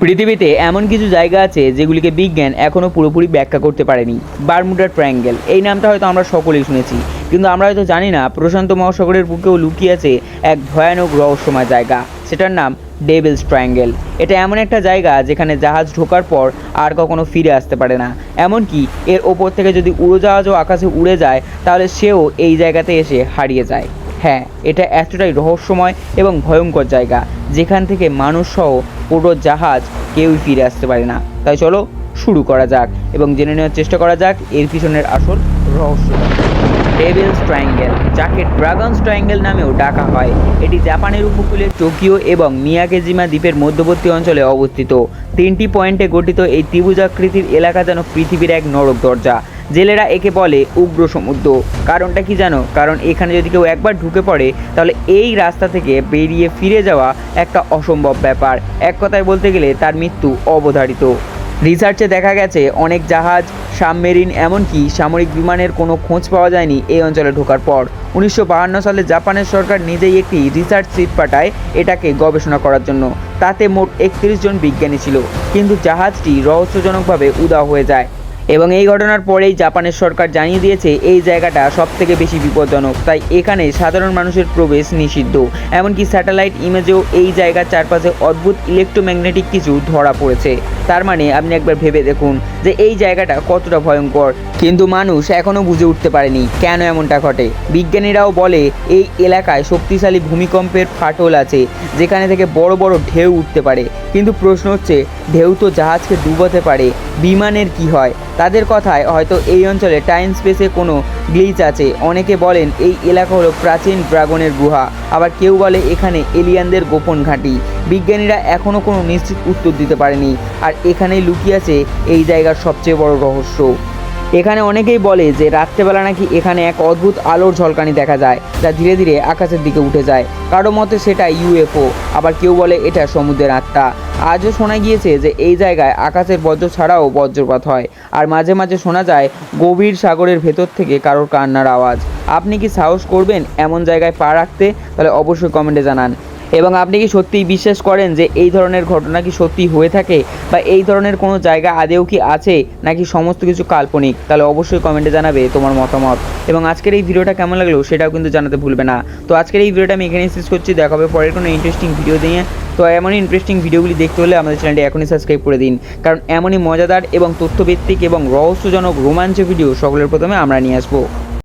পৃথিবীতে এমন কিছু জায়গা আছে যেগুলিকে বিজ্ঞান এখনও পুরোপুরি ব্যাখ্যা করতে পারেনি। বারমুডার ট্রায়াঙ্গেল। এই নামটা হয়তো আমরা সকলেই শুনেছি, কিন্তু আমরা হয়তো জানি না, প্রশান্ত মহাসাগরের বুকেও লুকিয়ে আছে এক ভয়ানক রহস্যময় জায়গা। সেটার নাম ডেভিলস ট্রায়াঙ্গেল। এটা এমন একটা জায়গা যেখানে জাহাজ ঢোকার পর আর কখনো ফিরে আসতে পারে না। এমনকি এর ওপর থেকে যদি উড়োজাহাজও আকাশে উড়ে যায়, তাহলে সেও এই জায়গাতে এসে হারিয়ে যায়। হ্যাঁ এটা এতটাই রহস্যময় এবং ভয়ঙ্কর জায়গা, যেখান থেকে মানুষ সহ পুরো জাহাজ কেউই ফিরে আসতে পারে না। তাই চলো শুরু করা যাক এবং জেনে নেওয়ার চেষ্টা করা যাক এর পিছনের আসল রহস্য ডেভিলস ট্রায়াঙ্গেল যাকে ড্রাগনস ট্রায়াঙ্গেল নামেও ডাকা হয়। এটি জাপানের উপকূলে টোকিও এবং মিয়াকেজিমা দ্বীপের মধ্যবর্তী অঞ্চলে অবস্থিত। তিনটি পয়েন্টে গঠিত এই ত্রিভুজাকৃতির এলাকা যেন পৃথিবীর এক নরক দরজা। জেলেরা একে বলে উগ্র সমুদ্র। কারণটা কি জানো? কারণ এখানে যদি কেউ একবার ঢুকে পড়ে, তাহলে এই রাস্তা থেকে বেরিয়ে ফিরে যাওয়া একটা অসম্ভব ব্যাপার। এক কথায় বলতে গেলে তার মৃত্যু অবধারিত। রিসার্চে দেখা গেছে, অনেক জাহাজ, সাবমেরিন, এমনকি সামরিক বিমানের কোনো খোঁজ পাওয়া যায়নি এই অঞ্চলে ঢোকার পর। উনিশশো সালে জাপানের সরকার নিজেই একটি রিসার্চ সিট পাঠায় এটাকে গবেষণা করার জন্য। তাতে মোট একত্রিশ জন বিজ্ঞানী ছিল। কিন্তু জাহাজটি রহস্যজনকভাবে উদা হয়ে যায়। এবং এই ঘটনার পরেই জাপানের সরকার জানিয়ে দিয়েছে, এই জায়গাটা সব থেকে বেশি বিপজ্জনক। তাই এখানে সাধারণ মানুষের প্রবেশ নিষিদ্ধ। এমনকি স্যাটেলাইট ইমেজেও এই জায়গার চারপাশে অদ্ভুত ইলেকট্রোম্যাগনেটিক কিছু ধরা পড়েছে। তার মানে আপনি একবার ভেবে দেখুন যে এই জায়গাটা কতটা ভয়ঙ্কর। কিন্তু মানুষ এখনও বুঝে উঠতে পারেনি কেন এমনটা ঘটে। বিজ্ঞানীরাও বলে, এই এলাকায় শক্তিশালী ভূমিকম্পের ফাটল আছে, যেখানে থেকে বড় বড় ঢেউ উঠতে পারে। কিন্তু প্রশ্ন হচ্ছে, ঢেউ তো জাহাজকে ডুবোতে পারে, বিমানের কি হয়? তাদের কথায় হয়তো এই অঞ্চলে টাইম স্পেসে কোনো গ্লিচ আছে। অনেকে বলেন, এই এলাকা হলো প্রাচীন ড্রাগনের গুহা। আবার কেউ বলে, এখানে এলিয়ানদের গোপন ঘাঁটি। বিজ্ঞানীরা এখনও কোনো নিশ্চিত উত্তর দিতে পারেনি। আর এখানেই লুকিয়ে আছে এই জায়গার সবচেয়ে বড় রহস্য। এখানে অনেকেই বলে যে রাত্রেবেলা নাকি এখানে এক অদ্ভুত আলোর ঝলকানি দেখা যায়, যা ধীরে ধীরে আকাশের দিকে উঠে যায়। কারও মতে সেটা ইউএফও, আবার কেউ বলে এটা সমুদ্রের আত্মা। আজও শোনা গিয়েছে যে এই জায়গায় আকাশের বজ্র ছাড়াও বজ্রপাত হয়। আর মাঝে মাঝে শোনা যায় গভীর সাগরের ভেতর থেকে কারোর কান্নার আওয়াজ। আপনি কি সাহস করবেন এমন জায়গায় পা রাখতে? তাহলে অবশ্যই কমেন্টে জানান। এবং আপনি কি সত্যিই বিশ্বাস করেন যে এই ধরনের ঘটনা কি সত্যি হয়ে থাকে? বা এই ধরনের কোনো জায়গা আদেও কি আছে? নাকি সমস্ত কিছু কাল্পনিক? তাহলে অবশ্যই কমেন্টে জানাবে তোমার মতামত। এবং আজকের এই ভিডিওটা কেমন লাগল সেটাও কিন্তু জানাতে ভুলবে না। তো আজকের এই ভিডিওটা আমি এখানেই শেষ করছি। দেখা হবে পরের কোনো ইন্টারেস্টিং ভিডিও দিয়ে তো এমনই ইন্টারেস্টিং ভিডিওগুলি দেখতে হলে আমাদের চ্যানেলটি এখনই সাবস্ক্রাইব করে দিন। কারণ এমনই মজাদার এবং তথ্যভিত্তিক এবং রহস্যজনক রোমাঞ্চ ভিডিও সকলের প্রথমে আমরা নিয়ে আসব।